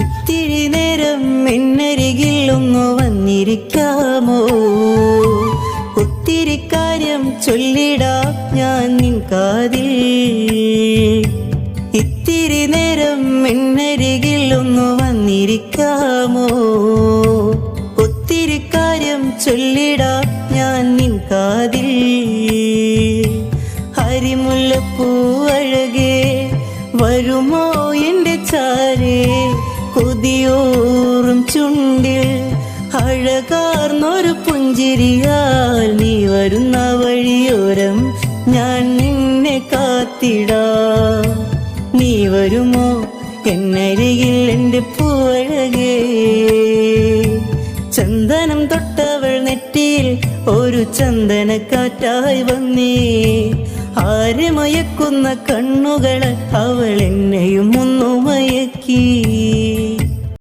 ഇത്തിരി നേരം എന്നരികിൽ ഒന്ന് വന്നിരിക്കാമോ? ഒത്തിരി കാര്യം ചൊല്ലിടാ ഞാൻ നിൻ കാതിൽ. ഇത്തിരി നേരം എന്നരികിൽ ഒന്ന് വന്നിരിക്കാമോ? ഒത്തിരി കാര്യം ചൊല്ലിടാ ഞാൻ നിൻ കാതിൽ. ഹരിമുല്ലപ്പൂ അഴകേ വരുമോ എന്റെ ചാരേ? കൊതിയോറും ചുണ്ടിൽ അഴകാർന്നൊരു പുഞ്ചിരിയാൽ നീ വരുന്ന വഴിയോരം ഞാൻ നിന്നെ കാത്തിടാ. നീ വരുമോ? എന്നരികിൽ എന്റെ പൂവഴകേ. ചന്ദനം തൊട്ടവൾ നെറ്റിയിൽ ഒരു ചന്ദനക്കാറ്റായി വന്നേ. ആരെ മയക്കുന്ന കണ്ണുകൾ അവൾ എന്നെയും ഒന്നു